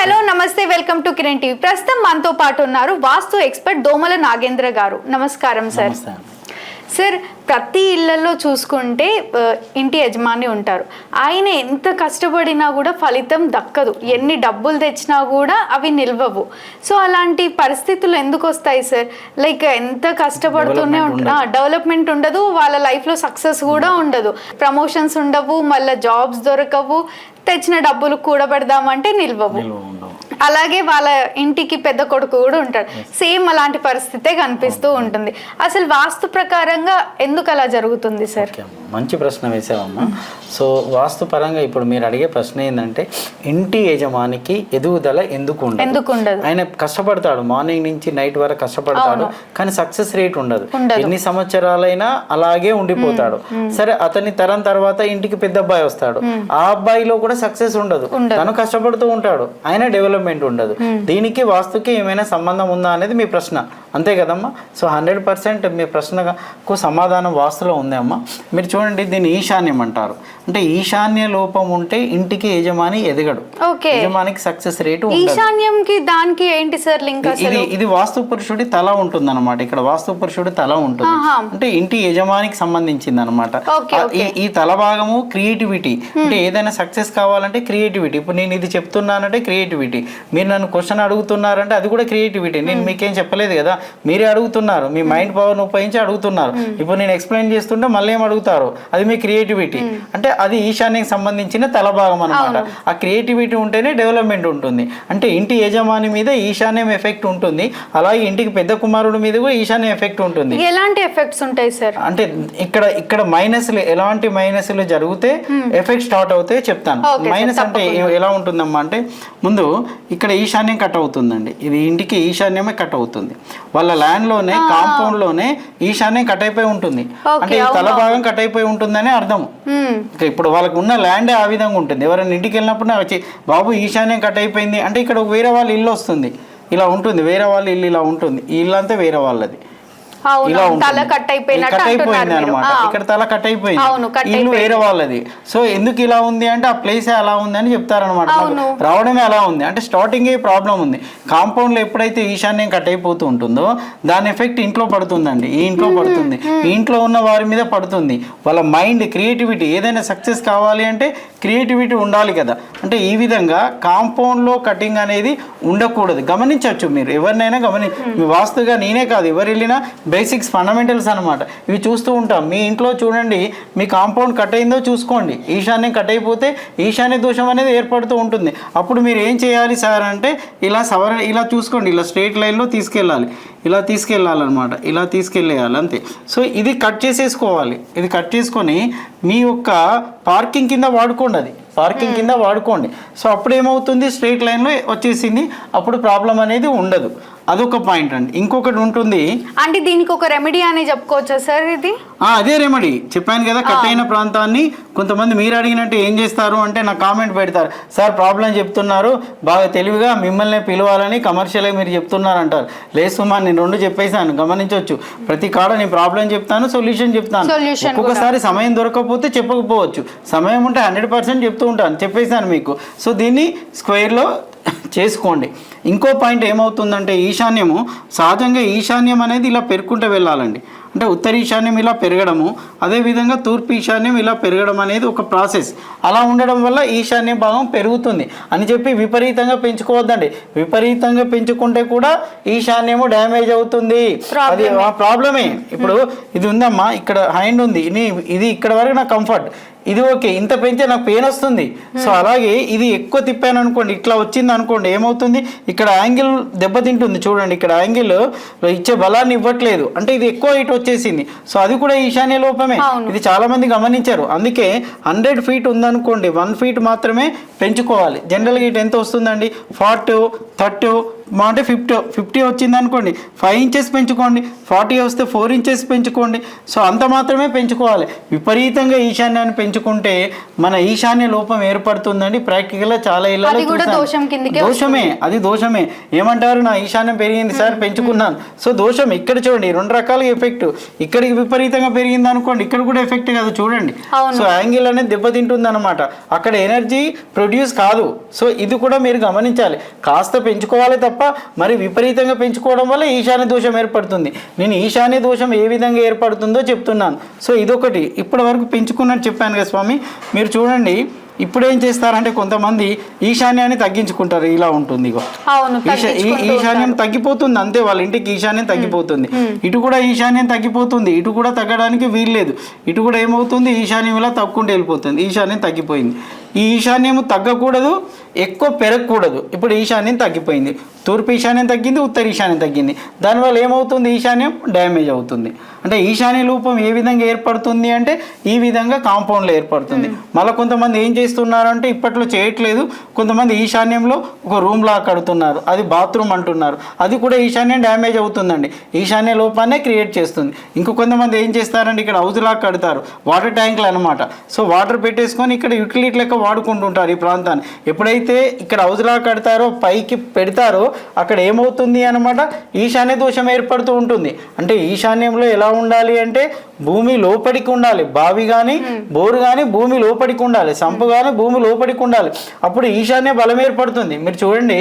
Hello నమస్తే welcome to Kiran TV. ప్రస్తుతం మనతో పాటు ఉన్నారు వాస్తు ఎక్స్పర్ట్ దోమల నాగేంద్ర గారు. నమస్కారం సార్. సార్ ప్రతి ఇళ్ళలో చూసుకుంటే ఇంటి యజమాని ఉంటారు. ఆయన ఎంత కష్టపడినా కూడా ఫలితం దక్కదు. ఎన్ని డబ్బులు తెచ్చినా కూడా అవి నిల్వవు. సో అలాంటి పరిస్థితులు ఎందుకు వస్తాయి సార్? లైక్ ఎంత కష్టపడుతూనే Development ఉంటా డెవలప్మెంట్ ఉండదు. వాళ్ళ లైఫ్లో సక్సెస్ కూడా ఉండదు. ప్రమోషన్స్ ఉండవు మళ్ళీ జాబ్స్ దొరకవు తెచ్చిన డబ్బులు కూడబెడదామంటే నిల్వవు. అలాగే వాళ్ళ ఇంటికి పెద్ద కొడుకు కూడా ఉంటాడు. సేమ్ అలాంటి పరిస్థితే కనిపిస్తూ ఉంటుంది. అసలు వాస్తు ప్రకారంగా ఎందుకు అలా జరుగుతుంది సార్. మంచి ప్రశ్న వేసావమ్మా. సో వాస్తు పరంగా ఇప్పుడు మీరు అడిగే ప్రశ్న ఏంటంటే ఇంటి యజమానికి ఎదుగుదల ఎందుకు ఉండదు? ఎందుకు ఉండదు ఆయన కష్టపడతాడు. మార్నింగ్ నుంచి నైట్ వరకు కష్టపడతాడు. కానీ సక్సెస్ రేట్ ఉండదు. ఉండదు. ఎన్ని సంవత్సరాలైనా అలాగే ఉండిపోతాడు. సరే అతని తరం తర్వాత ఇంటికి పెద్ద అబ్బాయి వస్తాడు. ఆ అబ్బాయిలో కూడా సక్సెస్ ఉండదు. తను కష్టపడుతూ ఉంటాడు. ఆయన డెవలప్మెంట్ ఉండదు. దీనికి వాస్తుకి ఏమైనా సంబంధం ఉందా అనేది మీ ప్రశ్న. అంతే కదమ్మా? సో హండ్రెడ్ పర్సెంట్ మీ ప్రశ్నకు సమాధానం వాస్తులో ఉంది అమ్మా. మీరు చూడండి దీన్ని ఈశాన్యం అంటారు. అంటే ఈశాన్య లోపం ఉంటే ఇంటికి యజమాని ఎదగడు. ఓకే. యజమానికి సక్సెస్ రేటు ఈశాన్యంకి దానికి ఏంటి సార్ లింక్ ఇది ఇది వాస్తు పురుషుడి తల ఉంటుంది అనమాట ఇక్కడ వాస్తు పురుషుడి తల ఉంటుంది. అంటే ఇంటి యజమానికి సంబంధించింది అనమాట ఈ తల భాగము క్రియేటివిటీ. అంటే ఏదైనా సక్సెస్ కావాలంటే క్రియేటివిటీ. ఇప్పుడు నేను ఇది చెప్తున్నానంటే క్రియేటివిటీ. మీరు నన్ను క్వశ్చన్ అడుగుతున్నారంటే అది కూడా క్రియేటివిటీ. నేను మీకేం చెప్పలేదు కదా. మీరే అడుగుతున్నారు. మీ మైండ్ పవర్ని ఉపయోగించి అడుగుతున్నారు. ఇప్పుడు నేను ఎక్స్ప్లెయిన్ చేస్తుంటే మళ్ళీ ఏం అడుగుతారు? అది మీ క్రియేటివిటీ. అంటే అది ఈశాన్యకి సంబంధించిన తల భాగం అనమాట ఆ క్రియేటివిటీ ఉంటేనే డెవలప్మెంట్ ఉంటుంది. అంటే ఇంటి యజమాని మీద ఈశాన్యం ఎఫెక్ట్ ఉంటుంది. అలాగే ఇంటికి పెద్ద కుమారుడి మీద కూడా ఈశాన్యం ఎఫెక్ట్ ఉంటుంది. ఎలాంటి ఎఫెక్ట్స్ ఉంటాయి సార్? అంటే ఇక్కడ ఇక్కడ మైనస్లు ఎలాంటి మైనస్లు జరిగితే ఎఫెక్ట్ స్టార్ట్ అవుతాయి చెప్తాను. మైనస్ అంటే ఎలా ఉంటుందమ్మా అంటే ముందు ఇక్కడ ఈశాన్యం కట్ అవుతుందండి. ఇది ఇంటికి ఈశాన్యమే కట్ అవుతుంది. వాళ్ళ ల్యాండ్లోనే కాంపౌండ్లోనే ఈశాన్యం కట్ అయిపోయి ఉంటుంది అంటే ఈ తల భాగం కట్ అయిపోయి ఉంటుందని అర్థం. ఇక ఇప్పుడు వాళ్ళకు ఉన్న ల్యాండ్ ఆ విధంగా ఉంటుంది. ఎవరైనా ఇంటికి వెళ్ళినప్పుడు వచ్చి బాబు ఈశాన్యం కట్ అయిపోయింది అంటే ఇక్కడ వేరే వాళ్ళ ఇల్లు వస్తుంది. ఇలా ఉంటుంది. వేరే వాళ్ళ ఇల్లు ఇలా ఉంటుంది. ఈ ఇల్లు అంతా వేరే వాళ్ళది. ఇలా ఉంటుంది. తల కట్ అయిపోయినట్టు కట్ అంటున్నారు అయిపోయింది మీరు. అనమాట. ఇక్కడ తల కట్ అయిపోయింది. ఇల్లు వేరే వాళ్ళది. సో ఎందుకు ఇలా ఉంది అంటే ఆ ప్లేస్ అలా ఉంది అని చెప్తారనమాట. రావడమే అలా ఉంది? అంటే స్టార్టింగ్ ప్రాబ్లం ఉంది. కాంపౌండ్లో ఎప్పుడైతే ఈశాన్యం కట్ అయిపోతూ ఉంటుందో దాని ఎఫెక్ట్ ఇంట్లో పడుతుందండి. ఈ ఇంట్లో పడుతుంది. ఈ ఇంట్లో ఉన్న వారి మీద పడుతుంది. వాళ్ళ మైండ్ క్రియేటివిటీ ఏదైనా సక్సెస్ కావాలి అంటే క్రియేటివిటీ ఉండాలి కదా. అంటే ఈ విధంగా కాంపౌండ్లో కటింగ్ అనేది ఉండకూడదు. గమనించవచ్చు మీరు. ఎవరినైనా గమని వాస్తుగా నేనే కాదు. ఎవరు వెళ్ళినా బేసిక్స్ ఫండమెంటల్స్ అనమాట ఇవి చూస్తూ ఉంటాం. మీ ఇంట్లో చూడండి మీ కాంపౌండ్ కట్ అయిందో చూసుకోండి. ఈశాన్యం కట్ అయిపోతే ఈశాన్య దోషం అనేది ఏర్పడుతూ ఉంటుంది. అప్పుడు మీరు ఏం చేయాలి సార్ అంటే ఇలా సవర ఇలా చూసుకోండి. ఇలా స్ట్రేట్ లైన్లో తీసుకెళ్ళాలి. ఇలా తీసుకెళ్ళాలన్నమాట. ఇలా తీసుకెళ్ళేయాలి అంతే. సో ఇది కట్ చేసేసుకోవాలి. ఇది కట్ చేసుకొని మీ యొక్క పార్కింగ్ కింద వాడుకోండి అది. పార్కింగ్ కింద వాడుకోండి. సో అప్పుడు ఏమవుతుంది స్ట్రైట్ లైన్లో వచ్చేసింది. అప్పుడు ప్రాబ్లం అనేది ఉండదు. అదొక పాయింట్ అండి. ఇంకొకటి ఉంటుంది. అంటే దీనికి ఒక రెమెడీ అని చెప్పుకోవచ్చా సార్ ఇది? అదే రెమెడీ చెప్పాను కదా కట్ అయిన ప్రాంతాన్ని కొంతమంది మీరు అడిగినట్టు ఏం చేస్తారు అంటే నా కామెంట్ పెడతారు. సార్ ప్రాబ్లం చెప్తున్నారు. బాగా తెలివిగా మిమ్మల్ని పిలవాలని కమర్షియల్గా మీరు చెప్తున్నారు అంటారు లేదు సుమా నేను రెండు చెప్పేశాను. గమనించవచ్చు ప్రతి కాడ నేను ప్రాబ్లం చెప్తాను సొల్యూషన్ చెప్తాను. ఒక్కొక్కసారి సమయం దొరకకపోతే చెప్పకపోవచ్చు. సమయం ఉంటే హండ్రెడ్ పర్సెంట్ చెప్తూ ఉంటాను. చెప్పేశాను మీకు. సో దీన్ని స్క్వేర్లో చేసుకోండి. ఇంకో పాయింట్ ఏమవుతుందంటే ఈశాన్యము సహజంగా ఈశాన్యం అనేది ఇలా పెరుక్కుంటూ వెళ్ళాలండి. అంటే ఉత్తర ఈశాన్యం ఇలా పెరగడము అదేవిధంగా తూర్పు ఈశాన్యం ఇలా పెరగడం అనేది ఒక ప్రాసెస్. అలా ఉండడం వల్ల ఈశాన్య భాగం పెరుగుతుంది. అని చెప్పి విపరీతంగా పెంచుకోవద్దండి. విపరీతంగా పెంచుకుంటే కూడా ఈశాన్యము డ్యామేజ్ అవుతుంది. అది ఆ ప్రాబ్లమే. ఇప్పుడు ఇది ఉందమ్మా ఇక్కడ హ్యాండ్ ఉంది. ఇది ఇది ఇక్కడ వరకు నాకు కంఫర్ట్. ఇది ఓకే ఇంత పెంచే నాకు పెయిన్ వస్తుంది. సో అలాగే ఇది ఎక్కువ తిప్పాను అనుకోండి ఇట్లా వచ్చింది అనుకోండి ఏమవుతుంది? ఇక్కడ యాంగిల్ దెబ్బతింటుంది చూడండి. ఇక్కడ యాంగిల్ ఇచ్చే బలాన్ని ఇవ్వట్లేదు. అంటే ఇది ఎక్కువ ఇటు వచ్చేసింది. సో అది కూడా ఈశాన్య లోపమే. ఇది చాలా మంది గమనించారు. అందుకే హండ్రెడ్ ఫీట్ ఉందనుకోండి వన్ ఫీట్ మాత్రమే పెంచుకోవాలి. జనరల్గా ఇటు ఎంత వస్తుందండి? ఫార్టీ థర్టీ మా అంటే ఫిఫ్టీ ఫిఫ్టీ వచ్చింది అనుకోండి ఫైవ్ ఇంచెస్ పెంచుకోండి ఫార్టీ వస్తే ఫోర్ ఇంచెస్ పెంచుకోండి. సో అంత మాత్రమే పెంచుకోవాలి. విపరీతంగా ఈశాన్యాన్ని పెంచుకుంటే మన ఈశాన్య లోపం ఏర్పడుతుందండి. ప్రాక్టికల్గా చాలా కిందకే దోషమే అది దోషమే. ఏమంటారు? నా ఈశాన్యం పెరిగింది సార్ పెంచుకున్నాను. సో దోషం ఇక్కడ చూడండి రెండు రకాలుగా ఎఫెక్ట్. ఇక్కడికి విపరీతంగా పెరిగింది అనుకోండి ఇక్కడ కూడా ఎఫెక్ట్ కాదు చూడండి. సో యాంగిల్ అనేది దెబ్బతింటుంది అనమాట అక్కడ ఎనర్జీ ప్రొడ్యూస్ కాదు. సో ఇది కూడా మీరు గమనించాలి. కాస్త పెంచుకోవాలి తప్ప మరి విపరీతంగా పెంచుకోవడం వల్ల ఈశాన్య దోషం ఏర్పడుతుంది. నేను ఈశాన్య దోషం ఏ విధంగా ఏర్పడుతుందో చెప్తున్నాను. సో ఇదొకటి. ఇప్పటి వరకు పెంచుకున్నట్టు చెప్పాను కదా స్వామి. మీరు చూడండి. ఇప్పుడు ఏం చేస్తారంటే కొంతమంది ఈశాన్యాన్ని తగ్గించుకుంటారు. ఇలా ఉంటుంది ఇగో. ఈశాన్యం తగ్గిపోతుంది అంతే. వాళ్ళ ఇంటికి ఈశాన్యం తగ్గిపోతుంది. ఇటు కూడా ఈశాన్యం తగ్గిపోతుంది. ఇటు కూడా తగ్గడానికి వీల్లేదు. ఇటు కూడా ఏమవుతుంది? ఈశాన్యం ఇలా తగ్గుకుంటూ వెళ్ళిపోతుంది. ఈశాన్యం తగ్గిపోయింది. ఈ ఈశాన్యం తగ్గకూడదు ఎక్కువ పెరగకూడదు. ఇప్పుడు ఈశాన్యం తగ్గిపోయింది. తూర్పు ఈశాన్యం తగ్గింది ఉత్తర ఈశాన్యం తగ్గింది. దానివల్ల ఏమవుతుంది? ఈశాన్యం డ్యామేజ్ అవుతుంది. అంటే ఈశాన్య రూపం ఏ విధంగా ఏర్పడుతుంది అంటే ఈ విధంగా కాంపౌండ్లో ఏర్పడుతుంది. మళ్ళీ కొంతమంది ఏం చేస్తున్నారు అంటే ఇప్పట్లో చేయట్లేదు. కొంతమంది ఈశాన్యంలో ఒక రూమ్ లా కడుతున్నారు. అది బాత్రూమ్ అంటున్నారు. అది కూడా ఈశాన్యం డ్యామేజ్ అవుతుందండి. ఈశాన్య లోపాన్నే క్రియేట్ చేస్తుంది. ఇంకో కొంతమంది ఏం చేస్తారంటే ఇక్కడ హౌస్ లా కడతారు. వాటర్ ట్యాంకులు అనమాట సో వాటర్ పెట్టేసుకొని ఇక్కడ యూటిలిటీ లెక్క వాడుకుంటుంటారు ఈ ప్రాంతాన్ని. ఎప్పుడైతే ఇక్కడ హౌస్ లా కడతారో పైకి పెడతారో అక్కడ ఏమవుతుంది అనమాట ఈశాన్య దోషం ఏర్పడుతూ ఉంటుంది. అంటే ఈశాన్యంలో ఎలా ఉండాలి అంటే భూమి లోపలికి ఉండాలి. బావి కానీ బోరు కానీ భూమి లోపలికి ఉండాలి. సంపు కానీ భూమి లోపలికి ఉండాలి. అప్పుడు ఈశాన్య బలం ఏర్పడుతుంది. మీరు చూడండి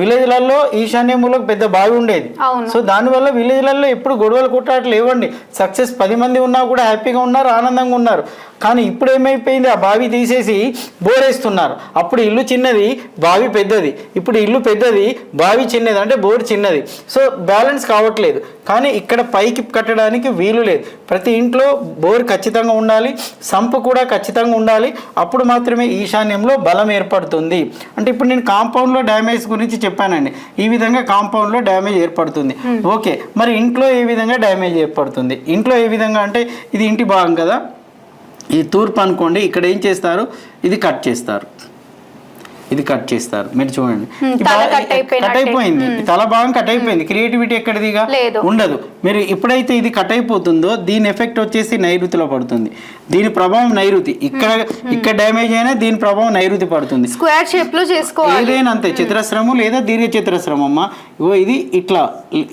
విలేజ్లలో ఈశాన్యంలో పెద్ద బావి ఉండేది. సో దానివల్ల విలేజ్లలో ఎప్పుడు గొడవలు కొట్టాట్లు లేవండి. సక్సెస్ పది మంది ఉన్నా కూడా హ్యాపీగా ఉన్నారు ఆనందంగా ఉన్నారు. కానీ ఇప్పుడు ఏమైపోయింది ఆ బావి తీసేసి బోరేస్తున్నారు. అప్పుడు ఇల్లు చిన్నది బావి పెద్దది. ఇప్పుడు ఇల్లు పెద్దది బావి చిన్నది అంటే బోర్ చిన్నది. సో బ్యాలెన్స్ కావట్లేదు. కానీ ఇక్కడ పైకి కట్టడానికి వీలు లేదు. ప్రతి ఇంట్లో బోర్ ఖచ్చితంగా ఉండాలి సంపు కూడా ఖచ్చితంగా ఉండాలి. అప్పుడు మాత్రమే ఈశాన్యంలో బలం ఏర్పడుతుంది. అంటే ఇప్పుడు నేను కాంపౌండ్లో డ్యామేజ్ గురించి చెప్పానండి. ఈ విధంగా కాంపౌండ్లో డ్యామేజ్ ఏర్పడుతుంది. ఓకే. మరి ఇంట్లో ఏ విధంగా డ్యామేజ్ ఏర్పడుతుంది? ఇంట్లో ఏ విధంగా అంటే ఇది ఇంటి భాగం కదా? ఈ తూర్పు అనుకోండి ఇక్కడ ఏం చేస్తారు? ఇది కట్ చేస్తారు. ఇది కట్ చేస్తారు. మీరు చూడండి. కట్ అయిపోయింది తల భాగం కట్ అయిపోయింది క్రియేటివిటీ ఎక్కడిదిగా. ఉండదు. మీరు ఎప్పుడైతే ఇది కట్ అయిపోతుందో దీని ఎఫెక్ట్ వచ్చేసి నైరుతిలో పడుతుంది. దీని ప్రభావం నైరుతి. ఇక్కడ ఇక్కడ డ్యామేజ్ అయినా దీని ప్రభావం నైరుతి పడుతుంది. స్క్వేర్ షేప్లో చేసుకోవాలి. ఏదైనా అంతే చతురస్రము లేదా దీర్ఘ చతురస్రము అమ్మ ఇగో ఇది ఇట్లా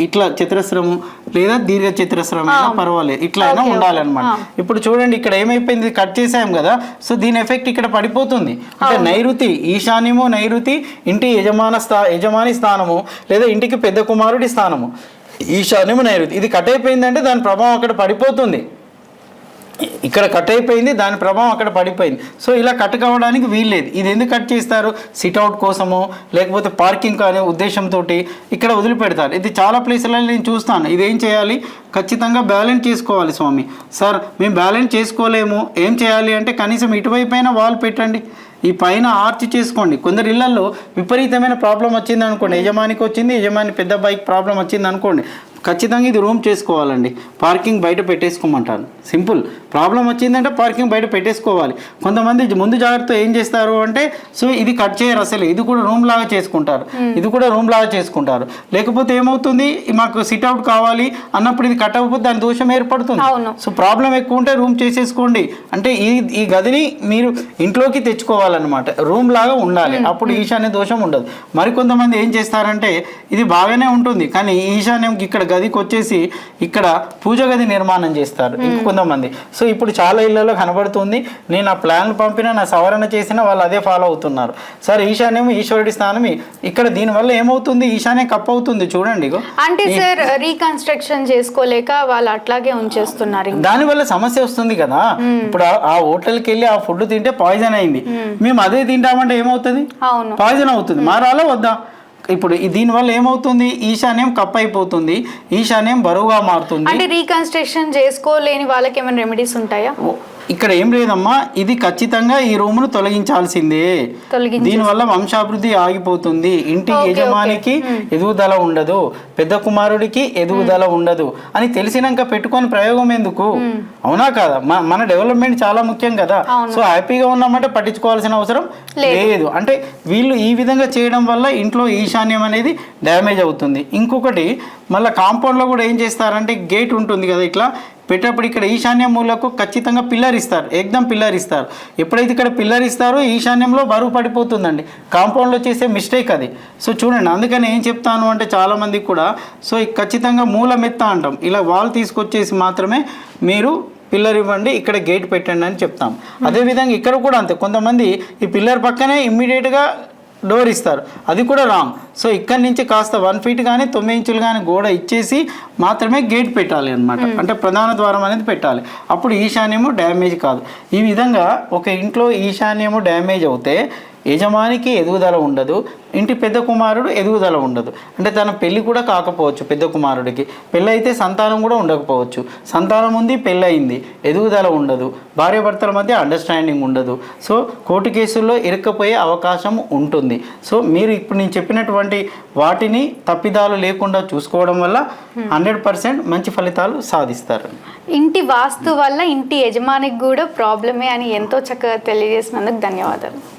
ఇట్లా చతురస్రము లేదా దీర్ఘ చతురస్రం అయినా పర్వాలేదు. ఇట్లా అయినా ఉండాలన్నమాట. ఇప్పుడు చూడండి ఇక్కడ ఏమైపోయింది? కట్ చేసాం కదా. సో దీని ఎఫెక్ట్ ఇక్కడ పడిపోతుంది. అంటే నైరుతి ఈశాన్యము నైరుతి ఇంటి యజమాన స్థా యజమాని స్థానము లేదా ఇంటికి పెద్ద కుమారుడి స్థానము. ఈశాన్యము నైరుతి. ఇది కట్ అయిపోయిందంటే దాని ప్రభావం అక్కడ పడిపోతుంది. ఇక్కడ కట్ అయిపోయింది దాని ప్రభావం అక్కడ పడిపోయింది. సో ఇలా కట్ కావడానికి వీల్లేదు. ఇది ఎందుకు కట్ చేస్తారు? సిట్అవుట్ కోసమో లేకపోతే పార్కింగ్ అనే ఉద్దేశంతో ఇక్కడ వదిలిపెడతారు. ఇది చాలా ప్లేసులలో నేను చూస్తాను. ఇది ఏం చేయాలి? ఖచ్చితంగా బ్యాలెన్స్ చేసుకోవాలి స్వామి. సార్ మేము బ్యాలెన్స్ చేసుకోలేము. ఏం చేయాలి అంటే కనీసం ఇటువైపు అయినా వాల్ పెట్టండి. ఈ పైన ఆర్చ్ చేసుకోండి. కొందరు ఇళ్ళలో విపరీతమైన ప్రాబ్లం వచ్చింది అనుకోండి. యజమానికి వచ్చింది యజమాని పెద్ద బైక్ ప్రాబ్లం వచ్చింది అనుకోండి. ఖచ్చితంగా ఇది రూమ్ చేసుకోవాలండి. పార్కింగ్ బయట పెట్టేసుకోమంటాను సింపుల్. ప్రాబ్లం వచ్చిందంటే పార్కింగ్ బయట పెట్టేసుకోవాలి. కొంతమంది ముందు జాగ్రత్త ఏం చేస్తారు అంటే సో ఇది కట్ చేయరు అసలు. ఇది కూడా రూమ్ లాగా చేసుకుంటారు. ఇది కూడా రూమ్ లాగా చేసుకుంటారు. లేకపోతే ఏమవుతుంది? మాకు సిట్ అవుట్ కావాలి. అన్నప్పుడు ఇది కట్ అవ్వకపోతే దాని దోషం ఏర్పడుతుంది. సో ప్రాబ్లం ఎక్కువ ఉంటే రూమ్ చేసేసుకోండి. అంటే ఈ ఈ గదిని మీరు ఇంట్లోకి తెచ్చుకోవాలన్నమాట. రూమ్ లాగా ఉండాలి. అప్పుడు ఈశాన్య దోషం ఉండదు. మరికొంతమంది ఏం చేస్తారంటే ఇది బాగానే ఉంటుంది. కానీ ఈశాన్యం ఇక్కడ గదికి వచ్చేసి ఇక్కడ పూజ గది నిర్మాణం చేస్తారు. ఇంకొంతమంది సో ఇప్పుడు చాలా ఇళ్ళలో కనబడుతుంది. నేను ఆ ప్లాన్ పంపిన నా సవరణ చేసిన వాళ్ళు అదే ఫాలో అవుతున్నారు. సార్ ఈశాన్యం ఈశ్వరుడి స్థానం ఇక్కడ దీనివల్ల ఏమవుతుంది? ఈశాన్యం కప్ అవుతుంది చూడండి అంటే సార్ రీకన్స్ట్రక్షన్ చేసుకోలేక వాళ్ళు అట్లాగే ఉంచేస్తున్నారు. దానివల్ల సమస్య వస్తుంది కదా. ఇప్పుడు ఆ- హోటల్కి వెళ్ళి ఆ ఫుడ్ తింటే పాయిజన్ అయింది. మేము. అదే తింటామంటే ఏమవుతుంది? పాయిజన్ అవుతుంది. మారాలా వద్దా? ఇప్పుడు దీనివల్ల ఏమవుతుంది? ఈశాన్యం కప్ అయిపోతుంది ఈశాన్యం బరువుగా మారుతుంది. అంటే రీకన్స్ట్రక్షన్ చేసుకోలేని వాళ్ళకి ఏమైనా రెమెడీస్ ఉంటాయా? ఇక్కడ ఏం లేదమ్మా ఇది ఖచ్చితంగా ఈ రూమును తొలగించాల్సిందే. తొలగించే- దీనివల్ల వంశాభివృద్ధి ఆగిపోతుంది. ఇంటి యజమానికి ఎదుగుదల ఉండదు. పెద్ద కుమారుడికి ఎదుగుదల ఉండదు. అని తెలిసినాక పెట్టుకొని ప్రయోగం ఎందుకు? అవునా కాదా? మన డెవలప్మెంట్ చాలా ముఖ్యం కదా. సో హ్యాపీగా ఉన్నామంటే పట్టించుకోవాల్సిన అవసరం లేదు. అంటే వీళ్ళు ఈ విధంగా చేయడం వల్ల ఇంట్లో ఈశాన్యం అనేది డ్యామేజ్ అవుతుంది. ఇంకొకటి మళ్ళీ కాంపౌండ్లో కూడా ఏం చేస్తారంటే గేట్ ఉంటుంది కదా ఇట్లా. పెట్టేటప్పుడు ఇక్కడ ఈశాన్య మూలకు ఖచ్చితంగా పిల్లర్ ఇస్తారు ఎగ్దం పిల్లర్ ఇస్తారు ఎప్పుడైతే ఇక్కడ పిల్లర్ ఇస్తారో ఈశాన్యంలో బరువు పడిపోతుందండి. కాంపౌండ్లో చేసే మిస్టేక్ అది. సో చూడండి అందుకని ఏం చెప్తాను అంటే చాలామందికి కూడా సో ఈ ఖచ్చితంగా మూల మెత్త అంటాం. ఇలా వాల్ తీసుకొచ్చేసి మాత్రమే మీరు పిల్లర్ ఇవ్వండి ఇక్కడ గేట్ పెట్టండి అని చెప్తాం. అదేవిధంగా ఇక్కడ కూడా అంతే. కొంతమంది ఈ పిల్లర్ పక్కనే ఇమ్మీడియట్గా డోర్ ఇస్తారు. అది కూడా రాంగ్ సో ఇక్కడి నుంచి కాస్త వన్ ఫీట్ కానీ తొమ్మిది ఇంచులు కానీ గోడ ఇచ్చేసి మాత్రమే గేట్ పెట్టాలి అనమాట అంటే ప్రధాన ద్వారం అనేది పెట్టాలి. అప్పుడు ఈశాన్యము డ్యామేజ్ కాదు. ఈ విధంగా ఒక ఇంట్లో ఈశాన్యము డ్యామేజ్ అవుతే యజమానికి ఎదుగుదల ఉండదు ఇంటి పెద్ద కుమారుడు ఎదుగుదల ఉండదు. అంటే తన పెళ్ళి కూడా కాకపోవచ్చు పెద్ద కుమారుడికి. పెళ్ళి అయితే సంతానం కూడా ఉండకపోవచ్చు. సంతానం ఉంది పెళ్ళి అయింది ఎదుగుదల ఉండదు. భార్యాభర్తల మధ్య అండర్స్టాండింగ్ ఉండదు. సో కోర్టు కేసుల్లో ఇరుక్కపోయే అవకాశం ఉంటుంది. సో మీరు ఇప్పుడు నేను చెప్పినటువంటి వాటిని తప్పిదాలు లేకుండా చూసుకోవడం వల్ల హండ్రెడ్ పర్సెంట్ మంచి ఫలితాలు సాధిస్తారు. ఇంటి వాస్తు వల్ల ఇంటి యజమానికి కూడా ప్రాబ్లమే అని ఎంతో చక్కగా తెలియజేసినందుకు ధన్యవాదాలు.